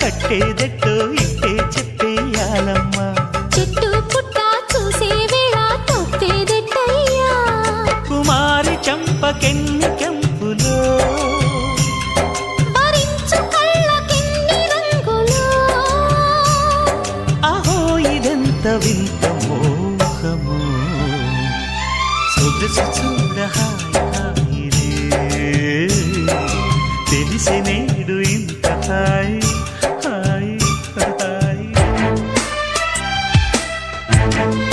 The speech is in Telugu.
కట్టేదెట్టో ఇట్టే చెప్పేయాలమ్మా చెట్టు పుట్ట చూసే వేళ తప్పేదెట్టయ్యా కుమారి చంపకెన్ని కెంపులో భరించు కళ్ళకెన్ని రంగులో. అహో ఇదెంత వింత మోహము. సొగసు చూడ హాయి హాయిరే తెలిసి హాయి హాయి